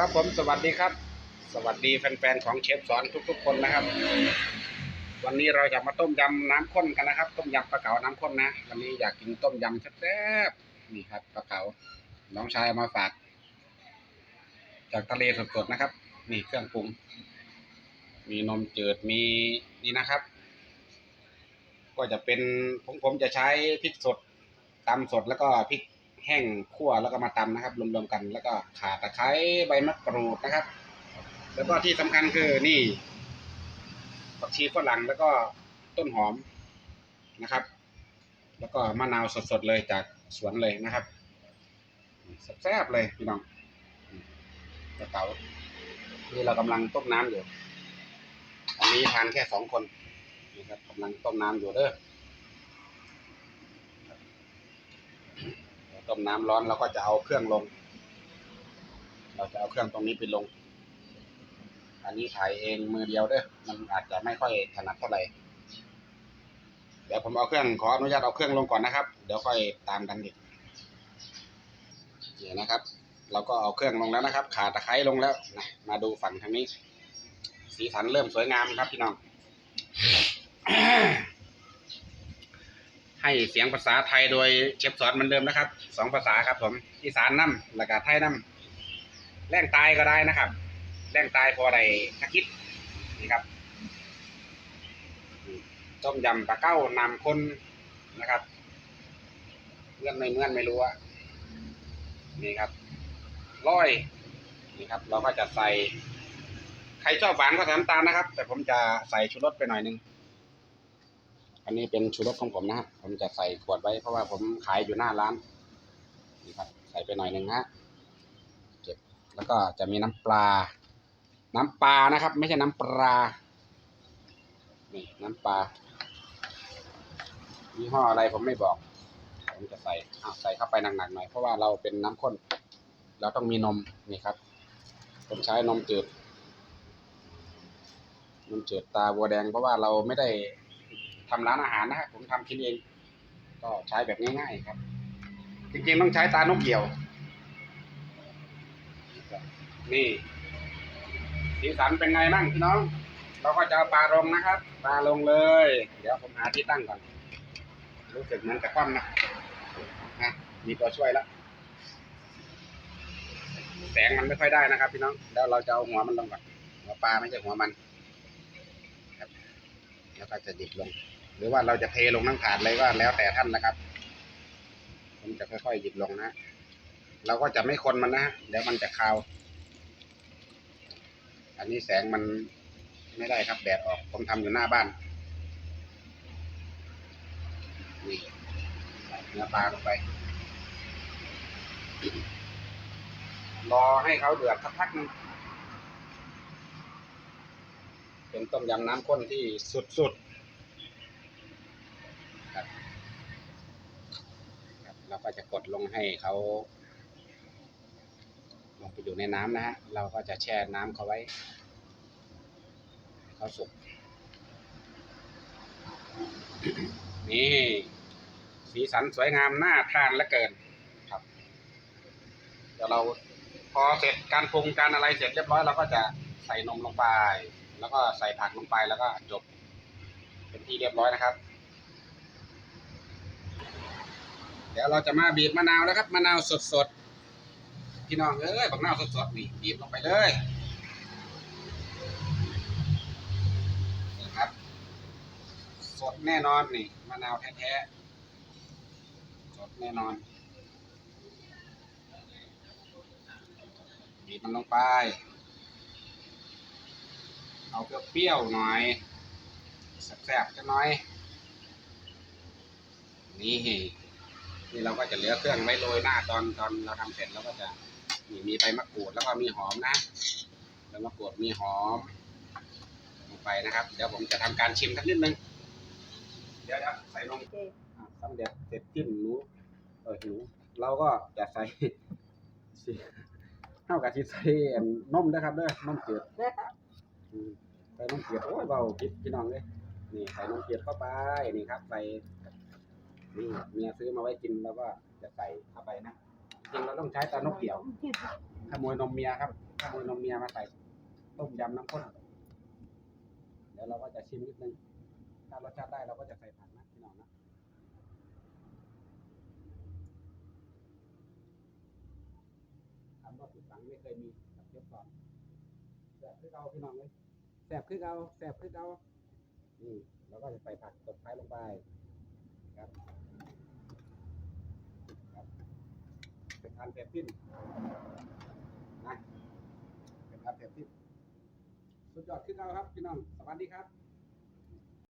ครับผมสวัสดีครับ สวัสดีแฟนๆของเชฟสอนทุก ๆ คนนะครับ วันนี้เราจะมาต้มยำน้ำข้นกันนะครับ ต้มยำปลาเก๋าน้ำข้นนะ วันนี้อยากกินต้มยำแซ่บๆนี่ครับปลาเก๋าน้องชายมาฝาก จากทะเลสดๆนะครับ นี่เครื่องปรุง มีนมจืดมีนี่นะครับ ก็จะเป็นผมผมจะใช้พริกสดตำสดแล้วก็พริก แห้งคั่วแล้วก็มาตำนะครับรวมๆกัน แล้วก็ข่าตะไคร้ใบมะกรูดนะครับ แล้วก็ที่สำคัญคือนี่ผักชีฝรั่งแล้วก็ต้นหอมนะครับ แล้วก็มะนาวสดๆเลยจากสวนเลยนะครับแซ่บๆเลยพี่น้องกระเต๋านี่เรากำลังต้มน้ำอยู่ อันนี้ทานแค่สองคนนี่ครับกำลังต้มน้ำอยู่เด้อ ต้มน้ำร้อนเราก็จะเอาเครื่องลง เราจะเอาเครื่องตรงนี้ไปลง อันนี้ถ่ายเองมือเดียวเด้อมันอาจจะไม่ค่อยถนัดเท่าไหร่เดี๋ยวผมเอาเครื่องขออนุญาตเอาเครื่องลงก่อนนะครับ เดี๋ยวค่อยตามกันอีกเดี๋ยวนะครับ เราก็เอาเครื่องลงแล้วนะครับ ขาตะไคร้ลงแล้วนะมาดูฝั่งทางนี้ สีสันเริ่มสวยงามครับพี่น้อง ให้เสียงภาษาไทยโดยเชฟสอนเหมือนเดิมนะครับสองภาษาครับผมอีสานน้ำแล้วก็ไทยน้ำแรงตายก็ได้นะครับ แรงตายพอได้ทักคิดนี่ครับต้มยำปลาเก้านำคนนะครับเมื่อนไม่เมื่อนไม่รู้อะนี่ครับร้อยนี่ครับ เราก็จะใส่ ใครชอบหวานก็ใส่น้ำตาลนะครับ แต่ผมจะใส่ชูรสไปหน่อยนึง อันนี้เป็นชูรสของผมนะฮะผมจะใส่ขวดไว้เพราะว่าผมขายอยู่หน้าร้านนี่ครับใส่ไปหน่อยหนึ่งฮะเก็บแล้วก็จะมีน้ำปลา น้ำปลานะครับ ไม่ใช่น้ำปลานี่น้ำปลายี่ห้ออะไรผมไม่บอกผมจะใส่อ้าวใส่เข้าไปหนักๆหน่อยเพราะว่าเราเป็นน้ำข้น เราต้องมีนมนี่ครับ ผมใช้นมจืดนมจืดตาบัวแดงเพราะว่าเราไม่ได้ ทำร้านอาหารนะครับผมทำกินเอง ก็ใช้แบบง่ายๆครับ จริงๆต้องใช้ตานกเหี่ยว นี่สีสันเป็นไงบ้างพี่น้อง เราก็จะเอาปลาลงนะครับปลาลงเลย เดี๋ยวผมหาที่ตั้งก่อน รู้สึกเหมือนกับคว่ำนะนะมีตัวช่วยแล้วแสงมันไม่ค่อยได้นะครับ พี่น้อง แล้วเราจะเอาหัวมันลงก่อนหัวปลาไม่ใช่หัวมัน ครับ แล้วก็จะดิบลง หรือว่าเราจะเทลงทั้งถาดเลยก็แล้วแต่ท่านนะครับ ผมจะค่อยๆหยิบลงนะ เราก็จะไม่คนมันนะเดี๋ยวมันจะคาว อันนี้แสงมันไม่ได้ครับแดดออก ผมทำอยู่หน้าบ้าน นี่ใส่เนื้อปลาลงไป รอให้เขาเดือดสักพักนึงเป็นต้มยำน้ำข้นที่สุดๆครับครับ เราก็จะกดลงให้เขาลงไปอยู่ในน้ำนะฮะ เราก็จะแช่น้ำเขาไว้เขาสุก นี่สีสันสวยงามน่าทานเหลือเกินครับ เดี๋ยวเราพอเสร็จการปรุงการอะไรเสร็จเรียบร้อยเราก็จะใส่นมลงไป แล้วก็ใส่ผักลงไปแล้วก็จบเป็นที่เรียบร้อยนะครับ เดี๋ยวเราจะมาบีบมะนาวนะครับมะนาวสดๆพี่น้องเอ้ยบักนาวสดๆนี่บีบลงไปเลยนี่ครับ สดแน่นอนนี่มะนาวแท้ๆสดแน่นอนบีบมันลงไป เอาเปรี้ยวๆหน่อยแซ่บๆจังหน่อย นี่ นี่เราก็จะเหลือเครื่องไว้โรยหน้าตอนตอนเราทำเสร็จแล้วก็จะมีมีใบมะกรูดแล้วก็มีหอมนะใบมะกรูดมีหอมลงไปนะครับ เดี๋ยวผมจะทำการชิมสักนิดนึงเดี๋ยวๆใส่ลงอะสำเร็จเสร็จจิ้มหนูเออหนูเราก็จะใส่สิเท่ากับที่ใส่อันนมนะครับเด้อนมจืดอืมใส่นมจืดโอ้ยเบาพิษพี่น้องเลยนี่ใส่นมจืดเข้าไปนี่ครับใส่ นี่เมียซื้อมาไว้กินแล้วก็จะใส่เข้าไปนะจริงเราต้องใช้ตานกเกี่ยวขโมยนมเมียครับขโมยนมเมียมาใส่ต้มยำน้ำข้นเดี๋ยวเราก็จะชิมนิดนึงถ้ารสชาติได้เราก็จะใส่ผักนะพี่น้องนะถามว่าผิดหวังไม่เคยมีกับเชฟสอนแซ่บคือเก่าพี่น้องเลยแซ่บคือเก่าแซ่บคือเก่านี่เราก็จะใส่ผักตบท้ายลงไปครับ เป็นทานเสร็จสิ้นนะเป็นทานเสร็จสิ้นสุดยอดขึ้นเก่าครับพี่น้องสวัสดีครับ